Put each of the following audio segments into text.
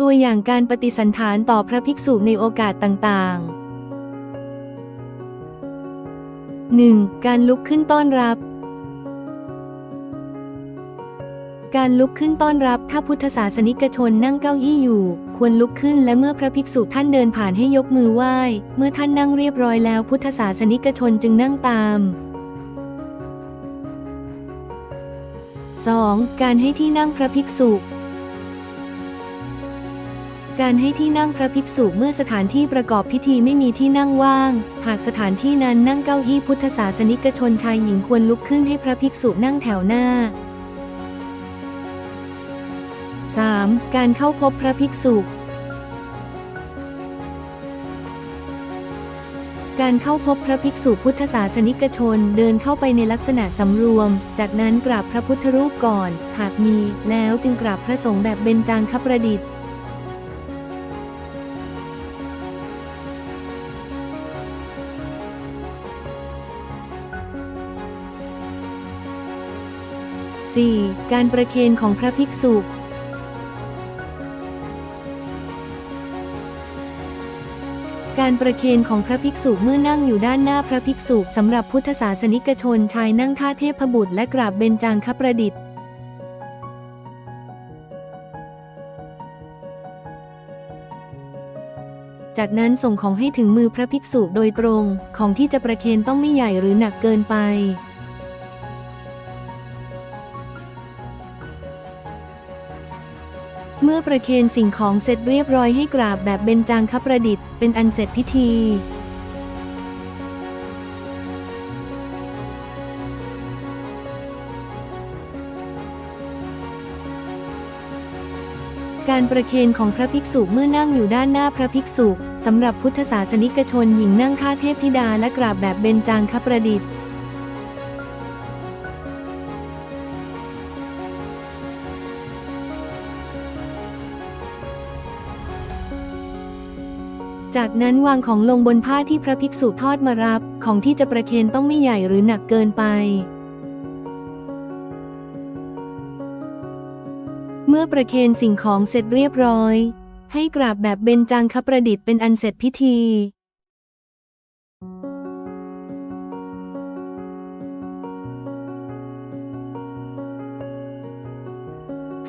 ตัวอย่างการปฏิสันฐานต่อพระภิกษุในโอกาสต่างๆ 1. การลุกขึ้นต้อนรับ การลุกขึ้นต้อนรับถ้าพุทธศาสนิกชนนั่งเก้าอี้อยู่ ควรลุกขึ้นและเมื่อพระภิกษุท่านเดินผ่านให้ยกมือไหว้ เมื่อท่านนั่งเรียบร้อยแล้วพุทธศาสนิกชนจึงนั่งตาม 2. การให้ที่นั่งพระภิกษุ การให้ที่นั่งพระภิกษุเมื่อสถานที่ประกอบพิธีไม่มีที่นั่งว่าง หากสถานที่นั้นนั่งเก้าอี้พุทธศาสนิกชนชายหญิงควรลุกขึ้นให้พระภิกษุนั่งแถวหน้า 3. การเข้าพบพระภิกษุ การเข้าพบพระภิกษุพุทธศาสนิกชนเดินเข้าไปในลักษณะสำรวม จากนั้นกราบพระพุทธรูปก่อน หากมี แล้วจึงกราบพระสงฆ์แบบเบญจางคประดิษฐ์ 4. การประเคนของพระภิกษุการประเคนของพระภิกษุเมื่อนั่งอยู่ด้านหน้าพระภิกษุสำหรับพุทธศาสนิกชนชายนั่งท่าเทพบุตรและกราบเบญจางคประดิษฐ์ จากนั้นส่งของให้ถึงมือพระภิกษุโดยตรง ของที่จะประเคนต้องไม่ใหญ่หรือหนักเกินไป เมื่อประเคนสิ่งของเสร็จเรียบร้อยให้กราบแบบเบญจางคประดิษฐ์เป็นอันเสร็จพิธีการประเคนของพระภิกษุเมื่อนั่งอยู่ด้านหน้าพระภิกษุสำหรับพุทธศาสนิกชนหญิงนั่งท่าเทพธิดาและกราบแบบเบญจางคประดิษฐ์ จากนั้นวางของลงบนผ้าที่พระภิกษุทอดมารับ ของที่จะประเคนต้องไม่ใหญ่หรือหนักเกินไปเมื่อประเคนสิ่งของเสร็จเรียบร้อย ให้กราบแบบเบญจางคประดิษฐ์เป็นอันเสร็จพิธี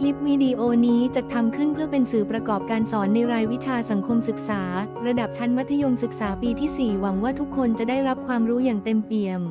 ลิปวิดีโอนี้จะทำขึ้นเพื่อเป็นสื่อประกอบการสอนในรายวิชาสังคมศึกษา ระดับชั้นมัธยมศึกษาปีที่ 4 หวังว่าทุกคนจะได้รับความรู้อย่างเต็มเปี่ยม